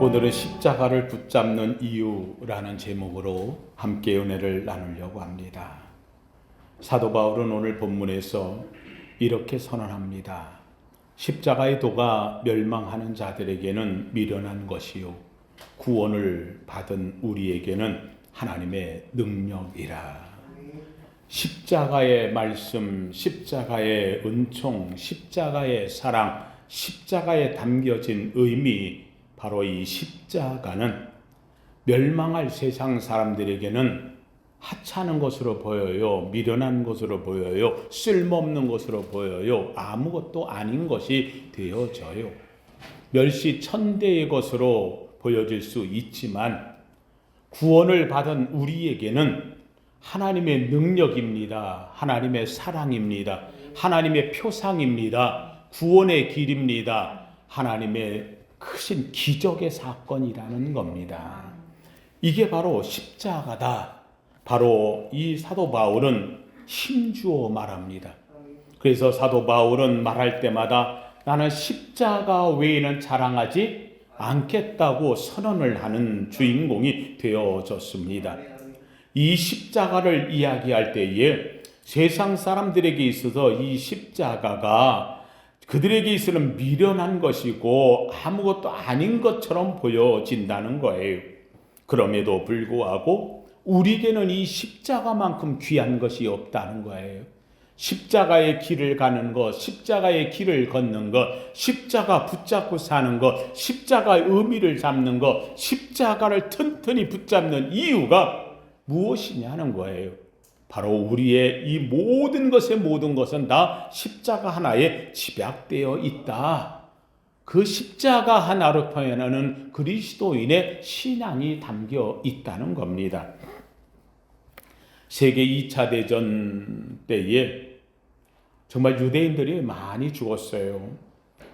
오늘은 십자가를 붙잡는 이유라는 제목으로 함께 은혜를 나누려고 합니다. 사도 바울은 오늘 본문에서 이렇게 선언합니다. 십자가의 도가 멸망하는 자들에게는 미련한 것이요 구원을 받은 우리에게는 하나님의 능력이라. 십자가의 말씀, 십자가의 은총, 십자가의 사랑, 십자가에 담겨진 의미, 바로 이 십자가는 멸망할 세상 사람들에게는 하찮은 것으로 보여요. 미련한 것으로 보여요. 쓸모없는 것으로 보여요. 아무것도 아닌 것이 되어져요. 멸시 천대의 것으로 보여질 수 있지만 구원을 받은 우리에게는 하나님의 능력입니다. 하나님의 사랑입니다. 하나님의 표상입니다. 구원의 길입니다. 하나님의 크신 기적의 사건이라는 겁니다. 이게 바로 십자가다. 바로 이 사도 바울은 힘주어 말합니다. 그래서 사도 바울은 말할 때마다 나는 십자가 외에는 자랑하지 않겠다고 선언을 하는 주인공이 되어졌습니다. 이 십자가를 이야기할 때에 세상 사람들에게 있어서 이 십자가가 그들에게 있어는 미련한 것이고 아무것도 아닌 것처럼 보여진다는 거예요. 그럼에도 불구하고 우리에게는 이 십자가만큼 귀한 것이 없다는 거예요. 십자가의 길을 가는 것, 십자가의 길을 걷는 것, 십자가 붙잡고 사는 것, 십자가의 의미를 잡는 것, 십자가를 튼튼히 붙잡는 이유가 무엇이냐는 거예요. 바로 우리의 이 모든 것의 모든 것은 다 십자가 하나에 집약되어 있다. 그 십자가 하나로 표현하는 그리스도인의 신앙이 담겨 있다는 겁니다. 세계 2차 대전 때에 정말 유대인들이 많이 죽었어요.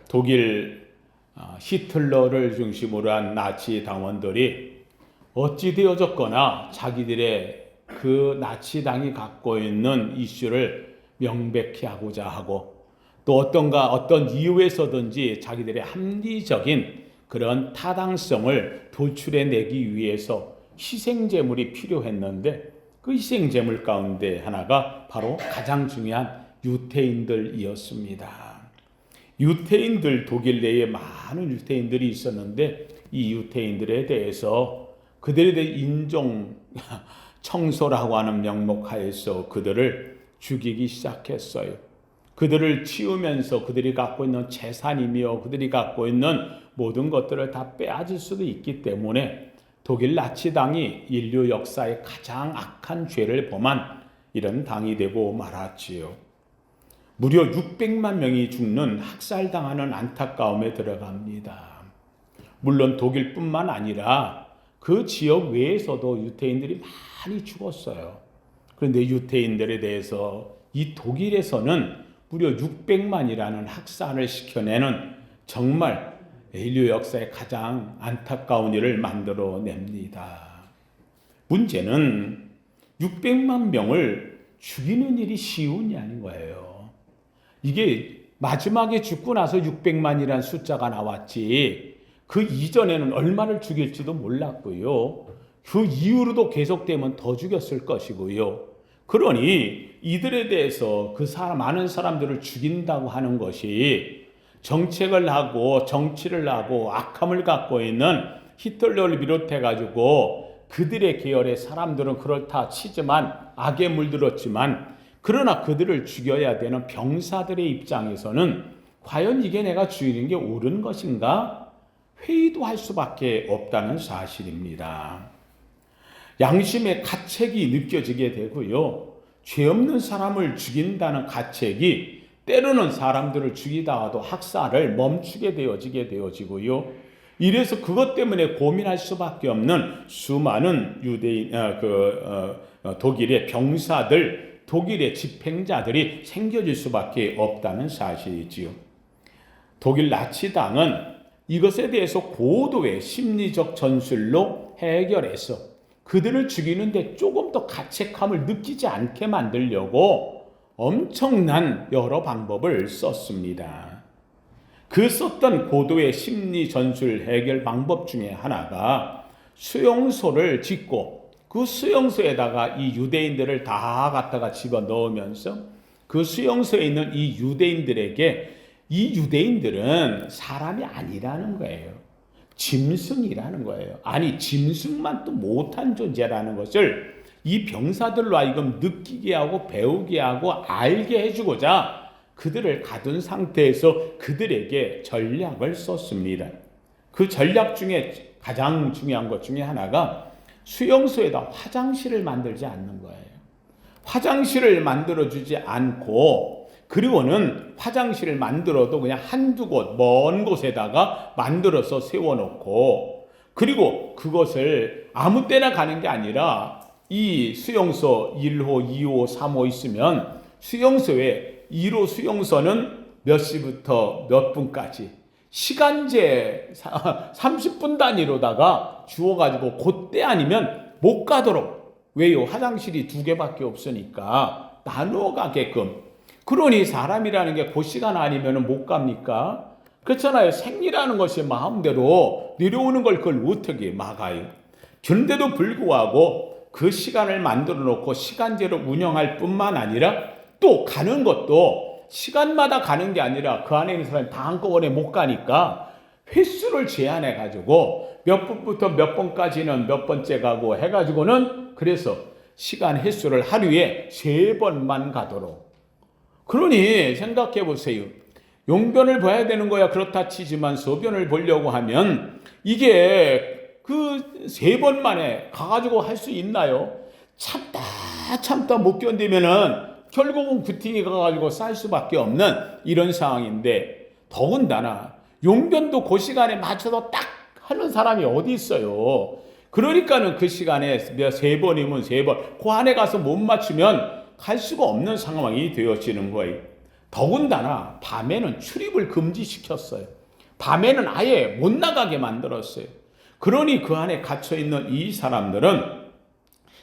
독일 아, 히틀러를 중심으로 한 나치 당원들이 어찌 되어졌거나 자기들의 그 나치당이 갖고 있는 이슈를 명백히 하고자 하고 또 어떤가 어떤 이유에서든지 자기들의 합리적인 그런 타당성을 도출해 내기 위해서 희생제물이 필요했는데 그 희생제물 가운데 하나가 바로 가장 중요한 유태인들이었습니다. 유태인들 독일 내에 많은 유태인들이 있었는데 이 유태인들에 대해서 그들에 대해 인종 청소라고 하는 명목 하에서 그들을 죽이기 시작했어요. 그들을 치우면서 그들이 갖고 있는 재산이며 그들이 갖고 있는 모든 것들을 다 빼앗을 수도 있기 때문에 독일 나치당이 인류 역사의 가장 악한 죄를 범한 이런 당이 되고 말았지요. 무려 600만 명이 죽는 학살당하는 안타까움에 들어갑니다. 물론 독일뿐만 아니라 그 지역 외에서도 유태인들이 많이 죽었어요. 그런데 유태인들에 대해서 이 독일에서는 무려 600만이라는 학살을 시켜내는 정말 인류 역사의 가장 안타까운 일을 만들어냅니다. 문제는 600만 명을 죽이는 일이 쉬운 일이 아닌 거예요. 이게 마지막에 죽고 나서 600만이라는 숫자가 나왔지 그 이전에는 얼마를 죽일지도 몰랐고요. 그 이후로도 계속되면 더 죽였을 것이고요. 그러니 이들에 대해서 그 사람, 많은 사람들을 죽인다고 하는 것이 정책을 하고 정치를 하고 악함을 갖고 있는 히틀러를 비롯해 가지고 그들의 계열의 사람들은 그렇다 치지만 악에 물들었지만 그러나 그들을 죽여야 되는 병사들의 입장에서는 과연 이게 내가 죽이는 게 옳은 것인가? 회의도 할 수밖에 없다는 사실입니다. 양심의 가책이 느껴지게 되고요. 죄 없는 사람을 죽인다는 가책이 때로는 사람들을 죽이다가도 학살을 멈추게 되어지게 되어지고요. 이래서 그것 때문에 고민할 수밖에 없는 수많은 유대인, 어, 그 어, 어, 독일의 병사들, 독일의 집행자들이 생겨질 수밖에 없다는 사실이지요. 독일 나치당은 이것에 대해서 고도의 심리적 전술로 해결해서 그들을 죽이는데 조금 더 가책함을 느끼지 않게 만들려고 엄청난 여러 방법을 썼습니다. 그 썼던 고도의 심리 전술 해결 방법 중에 하나가 수용소를 짓고 그 수용소에다가 이 유대인들을 다 갖다가 집어 넣으면서 그 수용소에 있는 이 유대인들에게 이 유대인들은 사람이 아니라는 거예요. 짐승이라는 거예요. 아니, 짐승만 또 못한 존재라는 것을 이 병사들로 하여금 느끼게 하고 배우게 하고 알게 해주고자 그들을 가둔 상태에서 그들에게 전략을 썼습니다. 그 전략 중에 가장 중요한 것 중에 하나가 수용소에다 화장실을 만들지 않는 거예요. 화장실을 만들어 주지 않고 그리고는 화장실을 만들어도 그냥 한두 곳, 먼 곳에다가 만들어서 세워놓고 그리고 그것을 아무 때나 가는 게 아니라 이 수용소 1호, 2호, 3호 있으면 수용소에 1호 수용소는 몇 시부터 몇 분까지 시간제 30분 단위로다가 주어가지고 그때 아니면 못 가도록 왜요? 화장실이 두 개밖에 없으니까 나누어 가게끔 그러니 사람이라는 게 그 시간 아니면 못 갑니까? 그렇잖아요. 생리라는 것이 마음대로 내려오는 걸 그걸 어떻게 막아요? 그런데도 불구하고 그 시간을 만들어 놓고 시간제로 운영할 뿐만 아니라 또 가는 것도 시간마다 가는 게 아니라 그 안에 있는 사람이 다 한꺼번에 못 가니까 횟수를 제한해 가지고 몇 분부터 몇 번까지는 몇 번째 가고 해 가지고는 그래서 시간 횟수를 하루에 세 번만 가도록 그러니 생각해 보세요. 용변을 봐야 되는 거야 그렇다 치지만 소변을 보려고 하면 이게 그 세 번 만에 가가지고 할 수 있나요? 참다 참다 못 견디면은 결국은 구팅이 가가지고 쌀 수밖에 없는 이런 상황인데 더군다나 용변도 그 시간에 맞춰서 딱 하는 사람이 어디 있어요? 그러니까는 그 시간에 세 번이면 세 번, 그 안에 가서 못 맞추면 갈 수가 없는 상황이 되어지는 거예요. 더군다나 밤에는 출입을 금지시켰어요. 밤에는 아예 못 나가게 만들었어요. 그러니 그 안에 갇혀 있는 이 사람들은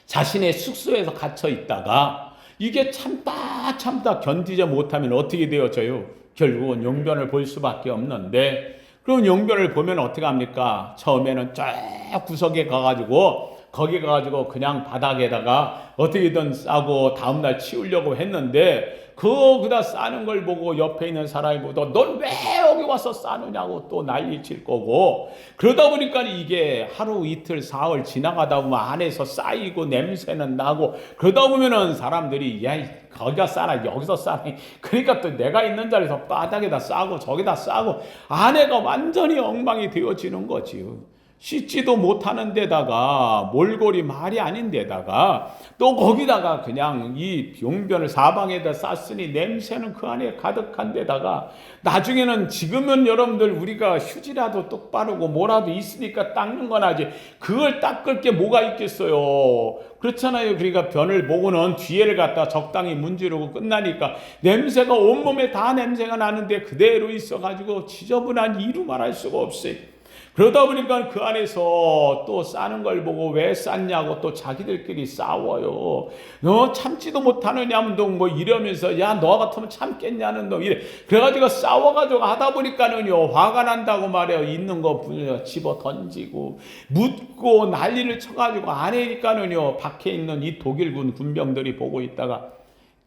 자신의 숙소에서 갇혀 있다가 이게 참다 참다 견디지 못하면 어떻게 되어져요? 결국은 용변을 볼 수밖에 없는데 그럼 용변을 보면 어떻게 합니까? 처음에는 쫙 구석에 가가지고 거기 가가지고 그냥 바닥에다가 어떻게든 싸고 다음날 치우려고 했는데 그 그다 싸는 걸 보고 옆에 있는 사람이 보고 넌왜 여기 와서 싸느냐고 또 난리 칠 거고 그러다 보니까 이게 하루 이틀 사흘 지나가다 보면 안에서 쌓이고 냄새는 나고 그러다 보면은 사람들이 야 거기가 싸나 여기서 싸나 그러니까 또 내가 있는 자리에서 바닥에다 싸고 저기다 싸고 안에가 완전히 엉망이 되어지는 거지요. 씻지도 못하는 데다가 몰골이 말이 아닌 데다가 또 거기다가 그냥 이 용변을 사방에다 쌌으니 냄새는 그 안에 가득한 데다가 나중에는 지금은 여러분들 우리가 휴지라도 똑바르고 뭐라도 있으니까 닦는 건 하지. 그걸 닦을 게 뭐가 있겠어요? 그렇잖아요. 그러니까 변을 보고는 뒤에를 갖다 적당히 문지르고 끝나니까 냄새가 온몸에 다 냄새가 나는데 그대로 있어가지고 지저분한 이루 말할 수가 없어요 그러다 보니까 그 안에서 또 싸는 걸 보고 왜 쌌냐고 또 자기들끼리 싸워요. 너 참지도 못하느냐, 뭐 이러면서 야, 너 같으면 참겠냐는 놈 이래. 그래가지고 싸워가지고 하다 보니까는요, 화가 난다고 말해요. 있는 거 집어 던지고, 묻고 난리를 쳐가지고 안에니까는요, 밖에 있는 이 독일군 군병들이 보고 있다가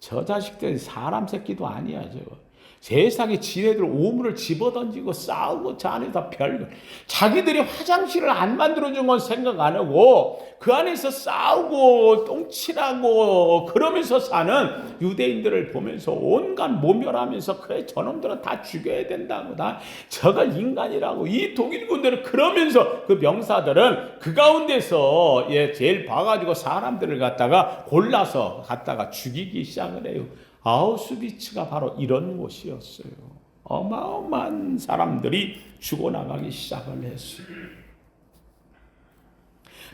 저 자식들 사람 새끼도 아니야, 저거. 세상에 지네들 오물을 집어던지고 싸우고 저 안에서 별걸 자기들이 화장실을 안 만들어준 건 생각 안 하고 그 안에서 싸우고 똥칠하고 그러면서 사는 유대인들을 보면서 온갖 모멸하면서 그래 저놈들은 다 죽여야 된다고 다 저가 인간이라고. 이 독일군들은 그러면서 그 병사들은 그 가운데서 예 제일 봐가지고 사람들을 갖다가 골라서 갖다가 죽이기 시작을 해요. 아우슈비츠가 바로 이런 곳이었어요. 어마어마한 사람들이 죽어나가기 시작을 했어요.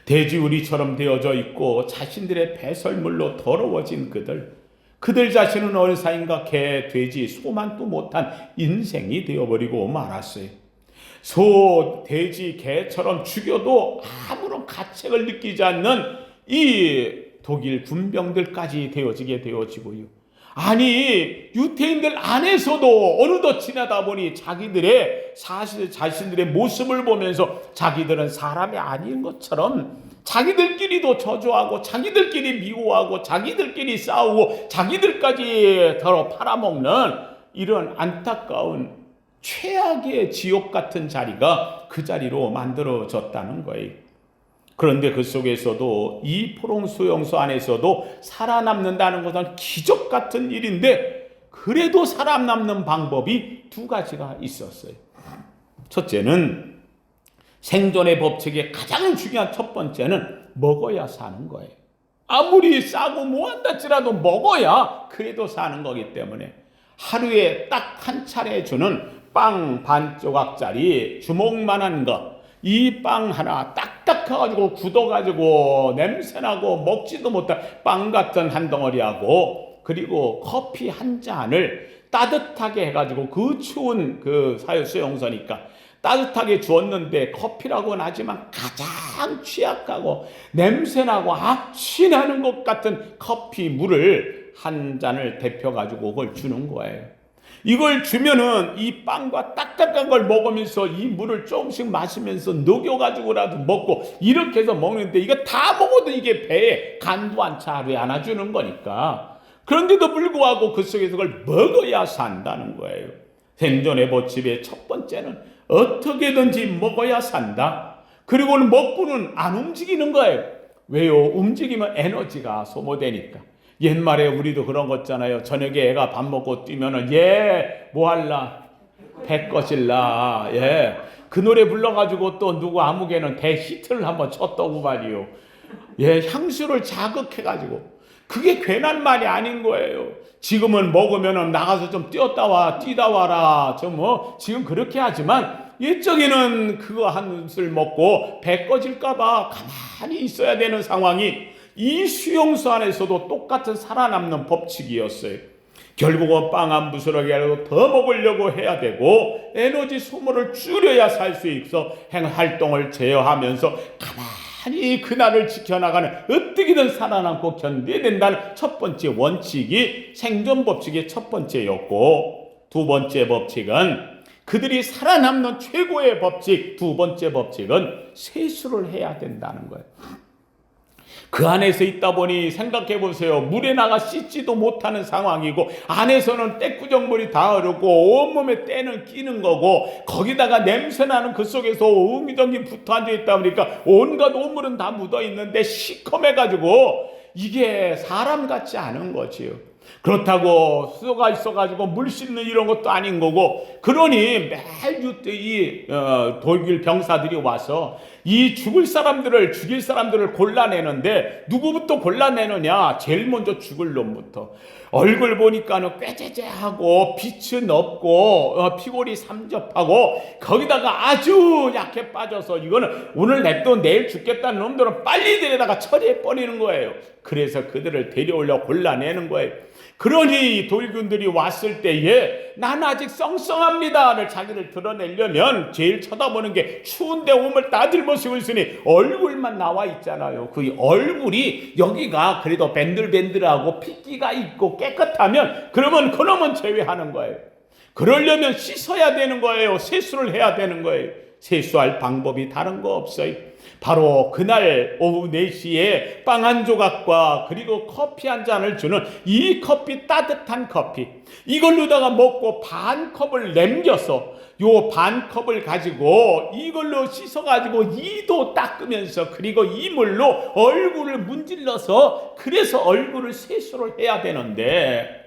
돼지우리처럼 되어져 있고 자신들의 배설물로 더러워진 그들, 그들 자신은 얼사인가 개, 돼지, 소만 또 못한 인생이 되어버리고 말았어요. 소, 돼지, 개처럼 죽여도 아무런 가책을 느끼지 않는 이 독일 군병들까지 되어지게 되어지고요. 아니 유태인들 안에서도 어느덧 지나다 보니 자기들의 사실 자신들의 모습을 보면서 자기들은 사람이 아닌 것처럼 자기들끼리도 저주하고 자기들끼리 미워하고 자기들끼리 싸우고 자기들까지 더러 팔아먹는 이런 안타까운 최악의 지옥 같은 자리가 그 자리로 만들어졌다는 거예요. 그런데 그 속에서도 이 포롱 수 용소 안에서도 살아남는다는 것은 기적 같은 일인데 그래도 살아남는 방법이 두 가지가 있었어요. 첫째는 생존의 법칙의 가장 중요한 첫 번째는 먹어야 사는 거예요. 아무리 싸고 뭐한다지라도 먹어야 그래도 사는 거기 때문에 하루에 딱 한 차례 주는 빵 반 조각짜리 주먹만한 거, 이빵 하나 딱딱 해가지고 굳어가지고 냄새나고 먹지도 못한 빵 같은 한 덩어리하고 그리고 커피 한 잔을 따뜻하게 해가지고 그 추운 그 사유 수용소니까 따뜻하게 주었는데 커피라고는 하지만 가장 취약하고 냄새나고 악취나는 것 같은 커피 물을 한 잔을 데펴 가지고 그걸 주는 거예요. 이걸 주면은 이 빵과 딱딱한 걸 먹으면서 이 물을 조금씩 마시면서 녹여가지고라도 먹고 이렇게 해서 먹는데 이거 다 먹어도 이게 배에 간도 안 차 하루에 안아주는 거니까 그런데도 불구하고 그 속에서 그걸 먹어야 산다는 거예요. 생존의 법칙의 첫 번째는 어떻게든지 먹어야 산다. 그리고는 먹고는 안 움직이는 거예요. 왜요? 움직이면 에너지가 소모되니까. 옛말에 우리도 그런 거 있잖아요. 저녁에 애가 밥 먹고 뛰면은 예, 뭐 할라? 배 꺼질라. 예. 그 노래 불러가지고 또 누구 아무개는 배 히트를 한번 쳤더구 말이요. 예, 향수를 자극해가지고. 그게 괜한 말이 아닌 거예요. 지금은 먹으면은 나가서 좀 뛰었다 와, 뛰다 와라. 좀 뭐, 지금 그렇게 하지만, 옛적에는 그거 한술 먹고 배 꺼질까봐 가만히 있어야 되는 상황이 이 수용소 안에서도 똑같은 살아남는 법칙이었어요. 결국은 빵한 부스러기 라도 더 먹으려고 해야 되고 에너지 소모를 줄여야 살 수 있어 행 활동을 제어하면서 가만히 그날을 지켜나가는 어떻게든 살아남고 견뎌야 된다는 첫 번째 원칙이 생존 법칙의 첫 번째였고 두 번째 법칙은 그들이 살아남는 최고의 법칙 두 번째 법칙은 세수를 해야 된다는 거예요. 그 안에서 있다 보니 생각해 보세요. 물에 나가 씻지도 못하는 상황이고 안에서는 떼꾸정물이 다 흐르고 온몸에 때는 끼는 거고 거기다가 냄새나는 그 속에서 웅이덩이 붙어 앉아 있다 보니까 온갖 온물은 다 묻어 있는데 시커매 가지고 이게 사람 같지 않은 거지요. 그렇다고 수도가 있어가지고 물 씻는 이런 것도 아닌 거고 그러니 매일 이 어, 독일 병사들이 와서 이 죽을 사람들을 죽일 사람들을 골라내는데 누구부터 골라내느냐 제일 먼저 죽을 놈부터 얼굴 보니까는 꾀재재하고 빛은 없고 어, 피골이 삼접하고 거기다가 아주 약해 빠져서 이거는 오늘 냅둬 내일 죽겠다는 놈들은 빨리 데려다가 처리해 버리는 거예요. 그래서 그들을 데려올려 골라내는 거예요. 그러니 돌군들이 왔을 때에 난 아직 썽썽합니다를 자기를 드러내려면 제일 쳐다보는 게 추운데 옷을 따들벗고 있으니 얼굴만 나와 있잖아요. 그 얼굴이 여기가 그래도 밴들밴들하고 핏기가 있고 깨끗하면 그러면 그놈은 제외하는 거예요. 그러려면 씻어야 되는 거예요. 세수를 해야 되는 거예요. 세수할 방법이 다른 거 없어요. 바로 그날 오후 4시에 빵 한 조각과 그리고 커피 한 잔을 주는 이 커피 따뜻한 커피 이걸로다가 먹고 반 컵을 남겨서 요 반 컵을 가지고 이걸로 씻어 가지고 이도 닦으면서 그리고 이물로 얼굴을 문질러서 그래서 얼굴을 세수를 해야 되는데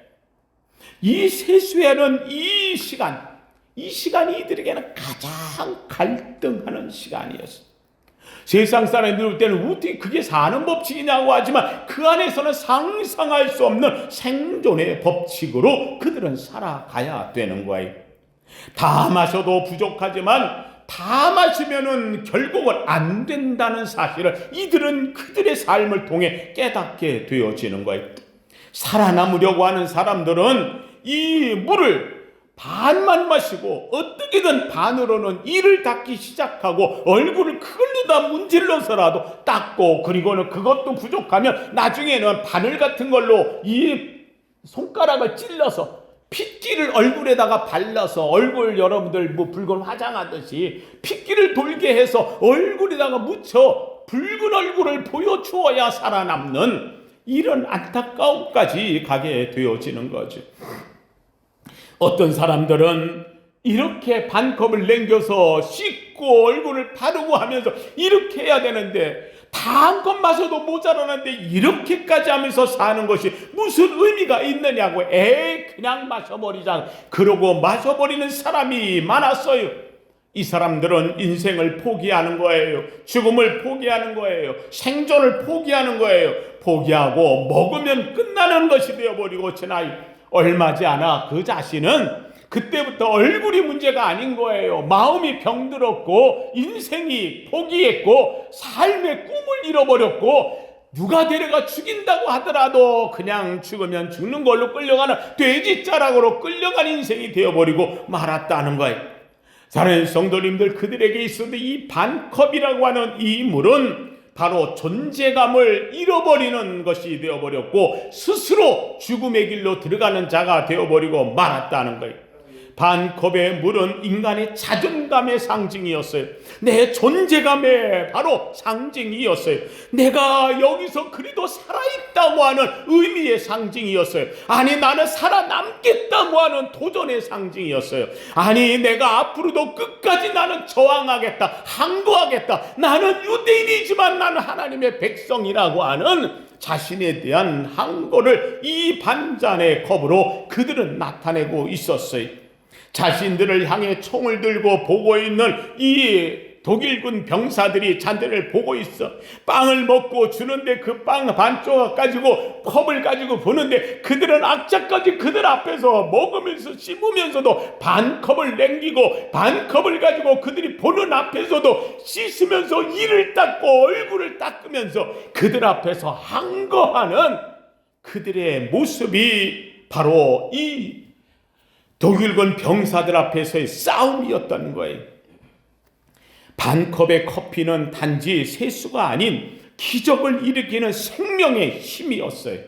이 세수에는 이 시간 이 시간이 이들에게는 가장 갈등하는 시간이었습니다. 세상 사람들이 볼 때는 어떻게 그게 사는 법칙이냐고 하지만 그 안에서는 상상할 수 없는 생존의 법칙으로 그들은 살아가야 되는 거예요. 다 마셔도 부족하지만 다 마시면은 결국은 안 된다는 사실을 이들은 그들의 삶을 통해 깨닫게 되어지는 거예요. 살아남으려고 하는 사람들은 이 물을 반만 마시고 어떻게든 반으로는 이를 닦기 시작하고 얼굴을 그걸로 다 문질러서라도 닦고 그리고는 그것도 부족하면 나중에는 바늘 같은 걸로 이 손가락을 찔러서 핏기를 얼굴에다가 발라서 얼굴 여러분들 뭐 붉은 화장하듯이 핏기를 돌게 해서 얼굴에다가 묻혀 붉은 얼굴을 보여주어야 살아남는 이런 안타까움까지 가게 되어지는 거죠. 어떤 사람들은 이렇게 반컵을 남겨서 씻고 얼굴을 바르고 하면서 이렇게 해야 되는데 다 한 컵 마셔도 모자라는데 이렇게까지 하면서 사는 것이 무슨 의미가 있느냐고 에 그냥 마셔버리자 그러고 마셔버리는 사람이 많았어요. 이 사람들은 인생을 포기하는 거예요. 죽음을 포기하는 거예요. 생존을 포기하는 거예요. 포기하고 먹으면 끝나는 것이 되어버리고 지나이 얼마지 않아 그 자신은 그때부터 얼굴이 문제가 아닌 거예요. 마음이 병들었고 인생이 포기했고 삶의 꿈을 잃어버렸고 누가 데려가 죽인다고 하더라도 그냥 죽으면 죽는 걸로 끌려가는 돼지 자락으로 끌려간 인생이 되어버리고 말았다는 거예요. 사랑하는 성도님들 그들에게 있어도 이 반컵이라고 하는 이 물은 바로 존재감을 잃어버리는 것이 되어버렸고 스스로 죽음의 길로 들어가는 자가 되어버리고 말았다는 거예요. 반컵의 물은 인간의 자존감의 상징이었어요. 내 존재감의 바로 상징이었어요. 내가 여기서 그리도 살아있다고 하는 의미의 상징이었어요. 아니, 나는 살아남겠다고 하는 도전의 상징이었어요. 아니, 내가 앞으로도 끝까지 나는 저항하겠다, 항거하겠다. 나는 유대인이지만 나는 하나님의 백성이라고 하는 자신에 대한 항거를 이 반잔의 컵으로 그들은 나타내고 있었어요. 자신들을 향해 총을 들고 보고 있는 이 독일군 병사들이 잔들을 보고 있어. 빵을 먹고 주는데 그 빵 반조각 가지고 컵을 가지고 보는데 그들은 악착까지 그들 앞에서 먹으면서 씹으면서도 반 컵을 남기고 반 컵을 가지고 그들이 보는 앞에서도 씻으면서 이를 닦고 얼굴을 닦으면서 그들 앞에서 항거하는 그들의 모습이 바로 이 독일군 병사들 앞에서의 싸움이었던 거예요. 반컵의 커피는 단지 세수가 아닌 기적을 일으키는 생명의 힘이었어요.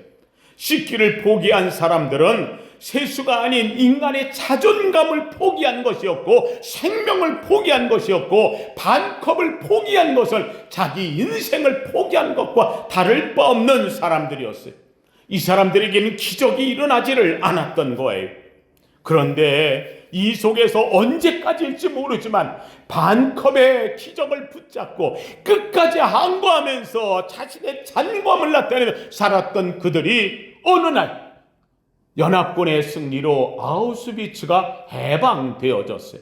씻기를 포기한 사람들은 세수가 아닌 인간의 자존감을 포기한 것이었고 생명을 포기한 것이었고 반컵을 포기한 것을 자기 인생을 포기한 것과 다를 바 없는 사람들이었어요. 이 사람들에게는 기적이 일어나지를 않았던 거예요. 그런데 이 속에서 언제까지일지 모르지만 반컵의 기적을 붙잡고 끝까지 항거하면서 자신의 잔광을 나타내며 살았던 그들이 어느 날 연합군의 승리로 아우스비츠가 해방되어졌어요.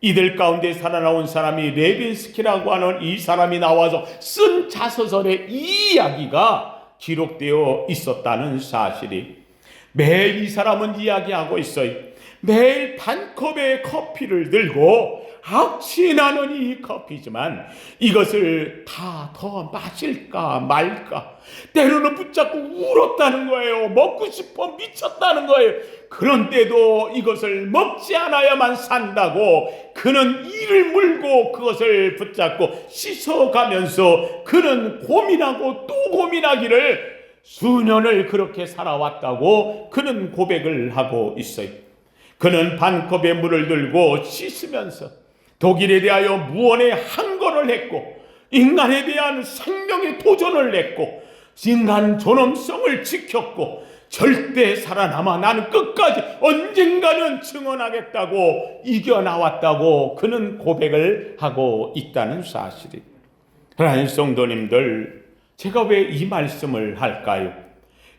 이들 가운데 살아나온 사람이 레빈스키라고 하는 이 사람이 나와서 쓴 자서설의 이 이야기가 기록되어 있었다는 사실이 매일 이 사람은 이야기하고 있어요. 매일 반컵의 커피를 들고 악취 나는 이 커피지만 이것을 다 더 마실까 말까 때로는 붙잡고 울었다는 거예요. 먹고 싶어 미쳤다는 거예요. 그런데도 이것을 먹지 않아야만 산다고 그는 이를 물고 그것을 붙잡고 씻어가면서 그는 고민하고 또 고민하기를 수년을 그렇게 살아왔다고 그는 고백을 하고 있어요. 그는 반컵의 물을 들고 씻으면서 독일에 대하여 무언의 항거를 했고 인간에 대한 생명의 도전을 했고 인간 존엄성을 지켰고 절대 살아남아 나는 끝까지 언젠가는 증언하겠다고 이겨나왔다고 그는 고백을 하고 있다는 사실이 하나님 성도님들 제가 왜 이 말씀을 할까요?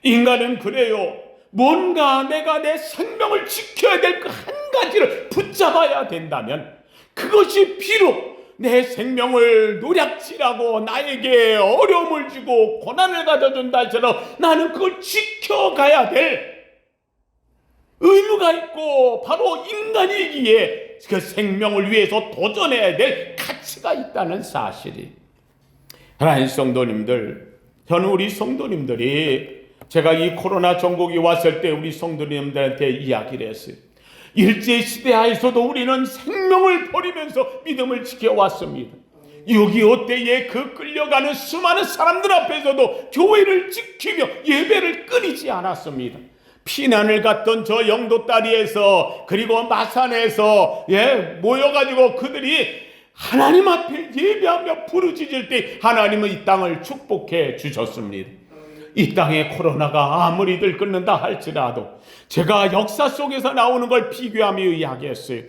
인간은 그래요. 뭔가 내가 내 생명을 지켜야 될 그 한 가지를 붙잡아야 된다면 그것이 비록 내 생명을 노략질하고 나에게 어려움을 주고 고난을 가져준다 할지라도 나는 그걸 지켜가야 될 의무가 있고 바로 인간이기에 그 생명을 위해서 도전해야 될 가치가 있다는 사실이. 하나님 성도님들 저는 우리 성도님들이 제가 이 코로나 전국이 왔을 때 우리 성도님들한테 이야기를 했어요. 일제 시대 하에서도 우리는 생명을 버리면서 믿음을 지켜왔습니다. 6.25 때에 그 끌려가는 수많은 사람들 앞에서도 교회를 지키며 예배를 끊이지 않았습니다. 피난을 갔던 저 영도 다리에서 그리고 마산에서 예 모여가지고 그들이 하나님 앞에 예배하며 부르짖을 때 하나님은 이 땅을 축복해 주셨습니다. 이 땅에 코로나가 아무리 들끓는다 할지라도 제가 역사 속에서 나오는 걸 비교하며 이야기했어요.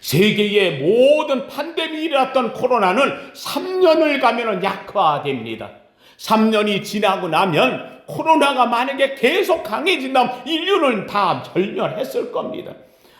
세계의 모든 판데믹이 일어났던 코로나는 3년을 가면 약화됩니다. 3년이 지나고 나면 코로나가 만약에 계속 강해진다면 인류는 다 절멸했을 겁니다.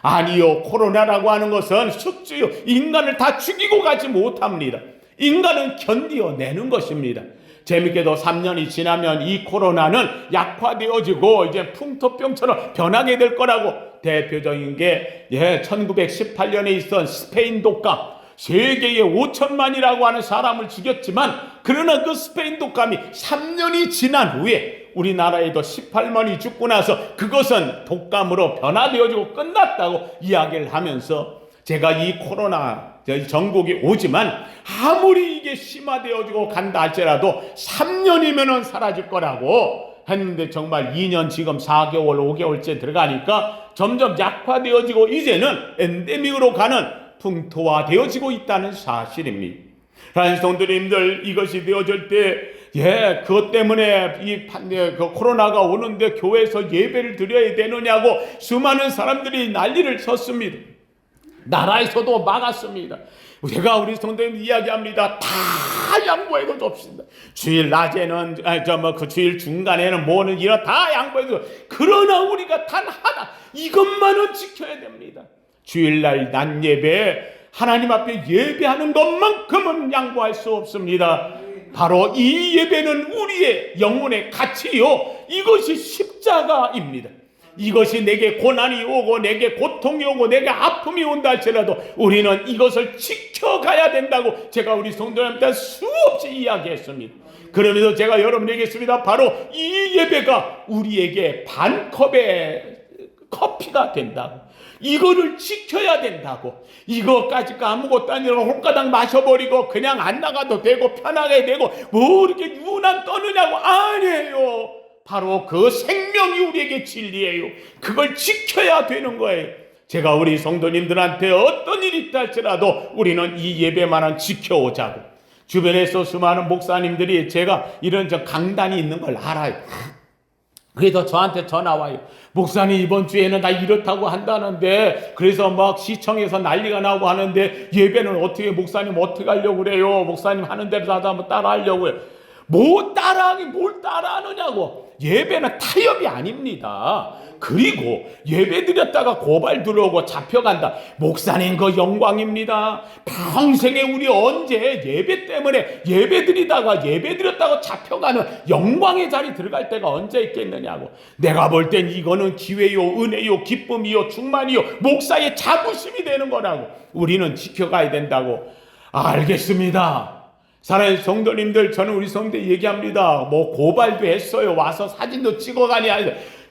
아니요, 코로나라고 하는 것은 숙주요, 인간을 다 죽이고 가지 못합니다. 인간은 견디어내는 것입니다. 재밌게도 3년이 지나면 이 코로나는 약화되어지고 이제 풍토병처럼 변하게 될 거라고 대표적인 게 예, 1918년에 있던 스페인 독감 세계에 5천만이라고 하는 사람을 죽였지만 그러나 그 스페인 독감이 3년이 지난 후에 우리나라에도 18만이 죽고 나서 그것은 독감으로 변화되어지고 끝났다고 이야기를 하면서 제가 이 코로나 전국이 오지만 아무리 이게 심화되어지고 간다 할지라도 3년이면은 사라질 거라고 했는데 정말 2년 지금 4개월 5개월째 들어가니까 점점 약화되어지고 이제는 엔데믹으로 가는 풍토화되어지고 있다는 사실입니다. 하나님 성도님들 이것이 되어질 때, 예, 그것 때문에 이 판대, 그 코로나가 오는데 교회에서 예배를 드려야 되느냐고 수많은 사람들이 난리를 쳤습니다. 나라에서도 막았습니다. 제가 우리 성도님 이야기합니다. 다 양보해도 줍시다. 주일 낮에는 저뭐 그 주일 중간에는 뭐는 이런 다 양보해도 그러나 우리가 단 하나 이것만은 지켜야 됩니다. 주일날 낮 예배 하나님 앞에 예배하는 것만큼은 양보할 수 없습니다. 바로 이 예배는 우리의 영혼의 가치요. 이것이 십자가입니다. 이것이 내게 고난이 오고 내게 고통이 오고 내게 아픔이 온다 할지라도 우리는 이것을 지켜가야 된다고 제가 우리 성도님한테 수없이 이야기했습니다. 그러면서 제가 여러분에게 했습니다. 바로 이 예배가 우리에게 반 컵의 커피가 된다고. 이거를 지켜야 된다고. 이거까지 아무것도 아니라 홀가당 마셔버리고 그냥 안 나가도 되고 편하게 되고 뭐 이렇게 유난 떠느냐고 아니에요. 바로 그 생명이 우리에게 진리예요. 그걸 지켜야 되는 거예요. 제가 우리 성도님들한테 어떤 일이 있다 할지라도 우리는 이 예배만은 지켜오자고. 주변에서 수많은 목사님들이 제가 이런 저 강단이 있는 걸 알아요. 그래서 저한테 전화 와요. 목사님 이번 주에는 나 이렇다고 한다는데 그래서 막 시청에서 난리가 나고 하는데 예배는 어떻게 목사님 어떻게 하려고 그래요? 목사님 하는 대로 한번 따라 하려고요. 뭐 따라하기 뭘 따라하느냐고. 예배는 타협이 아닙니다. 그리고 예배 드렸다가 고발 들어오고 잡혀간다. 목사님 그 영광입니다. 평생에 우리 언제 예배 때문에 예배 드리다가 예배 드렸다가 잡혀가는 영광의 자리 들어갈 때가 언제 있겠느냐고. 내가 볼 땐 이거는 기회요, 은혜요, 기쁨이요, 충만이요, 목사의 자부심이 되는 거라고. 우리는 지켜가야 된다고. 알겠습니다. 사랑하는 성도님들, 저는 우리 성도 얘기합니다. 뭐 고발도 했어요. 와서 사진도 찍어가니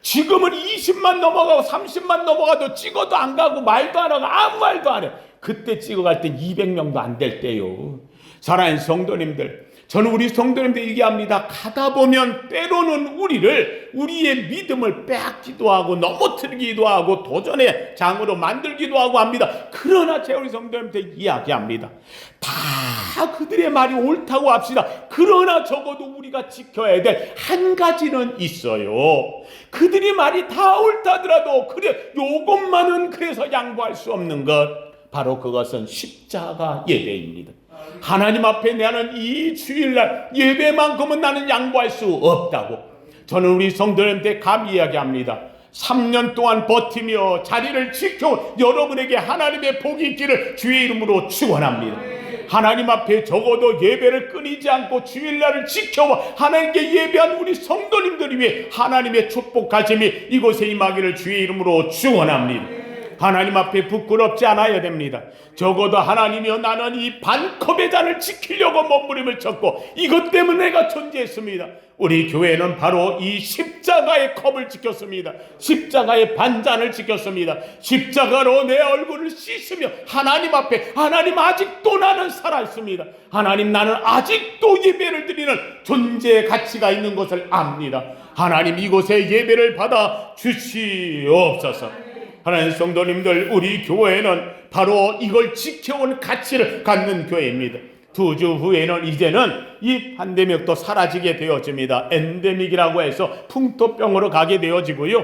지금은 20만 넘어가고 30만 넘어가도 찍어도 안 가고 말도 안 하고 아무 말도 안 해. 그때 찍어갈 땐 200명도 안 될 때요. 사랑하는 성도님들, 저는 우리 성도님들 얘기합니다. 가다 보면 때로는 우리를 우리의 믿음을 빼앗기도 하고 넘어뜨리기도 하고 도전의 장으로 만들기도 하고 합니다. 그러나 제가 우리 성도님들 이야기합니다. 다 그들의 말이 옳다고 합시다. 그러나 적어도 우리가 지켜야 될 한 가지는 있어요. 그들이 말이 다 옳다더라도 그래 요것만은 그래서 양보할 수 없는 것 바로 그것은 십자가 예배입니다. 하나님 앞에 나는 이 주일날 예배만큼은 나는 양보할 수 없다고. 저는 우리 성도님한테 감히 이야기합니다. 3년 동안 버티며 자리를 지켜 여러분에게 하나님의 복이 있기를 주의 이름으로 축원합니다. 하나님 앞에 적어도 예배를 끊이지 않고 주일날을 지켜와 하나님께 예배한 우리 성도님들 위해 하나님의 축복하심이 이곳에 임하기를 주의 이름으로 축원합니다. 하나님 앞에 부끄럽지 않아야 됩니다. 적어도 하나님이여 나는 이 반컵의 잔을 지키려고 몸부림을 쳤고 이것 때문에 내가 존재했습니다. 우리 교회는 바로 이 십자가의 컵을 지켰습니다. 십자가의 반잔을 지켰습니다. 십자가로 내 얼굴을 씻으며 하나님 앞에 하나님 아직도 나는 살아있습니다. 하나님 나는 아직도 예배를 드리는 존재의 가치가 있는 것을 압니다. 하나님 이곳에 예배를 받아 주시옵소서. 하나님 성도님들 우리 교회는 바로 이걸 지켜온 가치를 갖는 교회입니다. 두 주 후에는 이제는 이 판데믹도 사라지게 되어집니다. 엔데믹이라고 해서 풍토병으로 가게 되어지고요.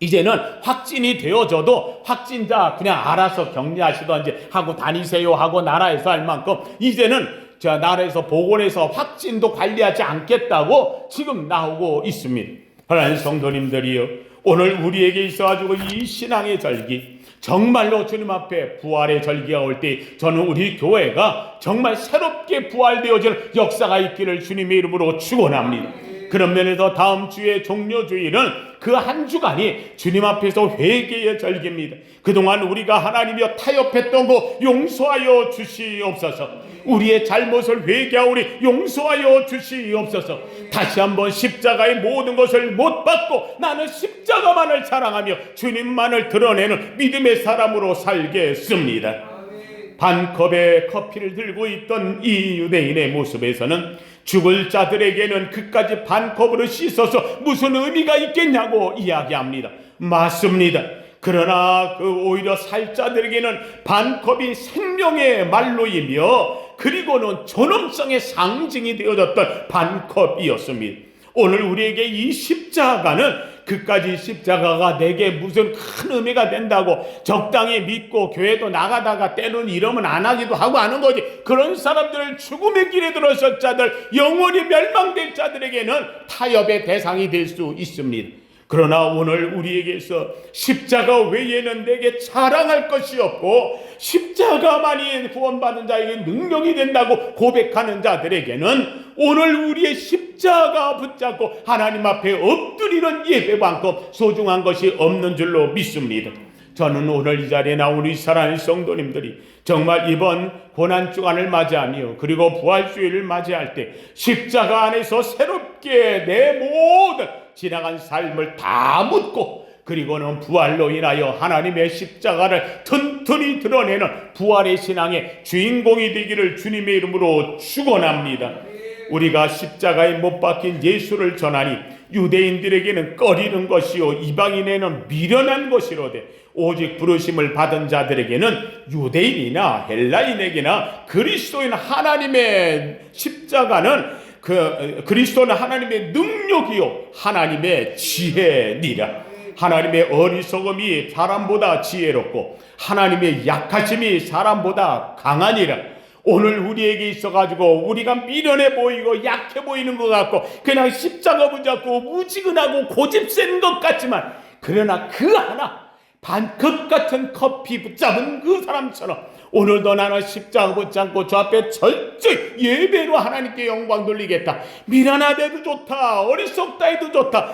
이제는 확진이 되어져도 확진자 그냥 알아서 격리하시던지 하고 다니세요 하고 나라에서 할 만큼 이제는 저 나라에서 보건에서 확진도 관리하지 않겠다고 지금 나오고 있습니다. 하나님 성도님들이요. 오늘 우리에게 있어가지고 이 신앙의 절기 정말로 주님 앞에 부활의 절기가 올 때 저는 우리 교회가 정말 새롭게 부활되어질 역사가 있기를 주님의 이름으로 축원합니다. 그런 면에서 다음 주의 종료주일은 그 한 주간이 주님 앞에서 회개의 절기입니다. 그동안 우리가 하나님이여 타협했던 거 용서하여 주시옵소서. 우리의 잘못을 회개하오리 용서하여 주시옵소서. 다시 한번 십자가의 모든 것을 못 받고 나는 십자가만을 자랑하며 주님만을 드러내는 믿음의 사람으로 살겠습니다. 반컵의 커피를 들고 있던 이 유대인의 모습에서는 죽을 자들에게는 그까지 반컵으로 씻어서 무슨 의미가 있겠냐고 이야기합니다. 맞습니다. 그러나 그 오히려 살자들에게는 반컵이 생명의 말로이며 그리고는 존엄성의 상징이 되어졌던 반컵이었습니다. 오늘 우리에게 이 십자가는 그까지 십자가가 내게 무슨 큰 의미가 된다고 적당히 믿고 교회도 나가다가 때로는 이러면 안 하기도 하고 하는 거지. 그런 사람들을 죽음의 길에 들어설 자들, 영원히 멸망될 자들에게는 타협의 대상이 될 수 있습니다. 그러나 오늘 우리에게서 십자가 외에는 내게 자랑할 것이 없고 십자가만이 구원받은 자에게 능력이 된다고 고백하는 자들에게는 오늘 우리의 십자가 붙잡고 하나님 앞에 엎드리는 예배만큼 소중한 것이 없는 줄로 믿습니다. 저는 오늘 이 자리에 나온 우리 사랑하는 성도님들이 정말 이번 고난 주간을 맞이하며 그리고 부활주의를 맞이할 때 십자가 안에서 새롭게 내 모든 지나간 삶을 다 묻고 그리고는 부활로 인하여 하나님의 십자가를 튼튼히 드러내는 부활의 신앙의 주인공이 되기를 주님의 이름으로 축원합니다. 우리가 십자가에 못 박힌 예수를 전하니 유대인들에게는 꺼리는 것이요 이방인에는 미련한 것이로되 오직 부르심을 받은 자들에게는 유대인이나 헬라인에게나 그리스도인 하나님의 십자가는 그 그리스도는 하나님의 능력이요 하나님의 지혜니라. 하나님의 어리석음이 사람보다 지혜롭고 하나님의 약하심이 사람보다 강하니라. 오늘 우리에게 있어가지고 우리가 미련해 보이고 약해 보이는 것 같고 그냥 십자가 붙잡고 무지근하고 고집센 것 같지만 그러나 그 하나 반컵 같은 커피 붙잡은 그 사람처럼 오늘도 나는 십자가 붙잡고 저 앞에 철저히 예배로 하나님께 영광 돌리겠다. 미련하대도 좋다. 어리석다 해도 좋다.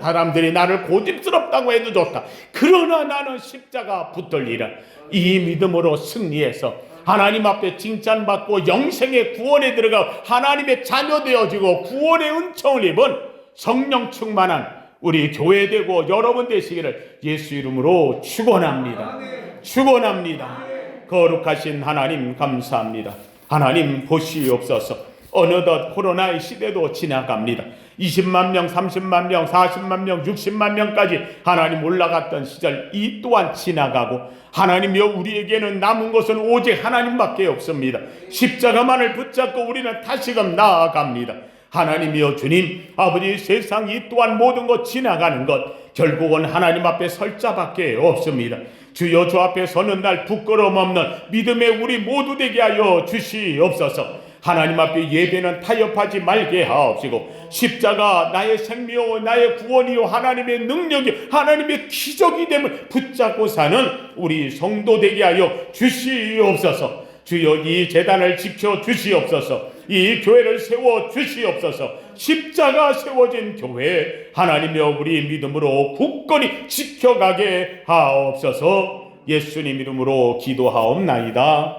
사람들이 나를 고집스럽다고 해도 좋다. 그러나 나는 십자가 붙들리라. 이 믿음으로 승리해서 하나님 앞에 칭찬받고 영생의 구원에 들어가 하나님의 자녀 되어지고 구원의 은총을 입은 성령 충만한 우리 교회 되고 여러분 되시기를 예수 이름으로 축원합니다. 축원합니다. 거룩하신 하나님 감사합니다. 하나님 보시옵소서. 어느덧 코로나의 시대도 지나갑니다. 20만 명, 30만 명, 40만 명, 60만 명까지 하나님 올라갔던 시절 이 또한 지나가고 하나님여 우리에게는 남은 것은 오직 하나님밖에 없습니다. 십자가만을 붙잡고 우리는 다시금 나아갑니다. 하나님이여 주님 아버지 세상 이 또한 모든 것 지나가는 것 결국은 하나님 앞에 설 자밖에 없습니다. 주여 주 앞에 서는 날 부끄러움 없는 믿음의 우리 모두 되게 하여 주시옵소서. 하나님 앞에 예배는 타협하지 말게 하옵시고 십자가 나의 생명이요 나의 구원이요 하나님의 능력이 하나님의 기적이 됨을 붙잡고 사는 우리 성도 되게 하여 주시옵소서. 주여 이 재단을 지켜 주시옵소서. 이 교회를 세워 주시옵소서. 십자가 세워진 교회 하나님여 우리 믿음으로 굳건히 지켜가게 하옵소서. 예수님 이름으로 기도하옵나이다.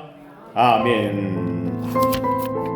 아멘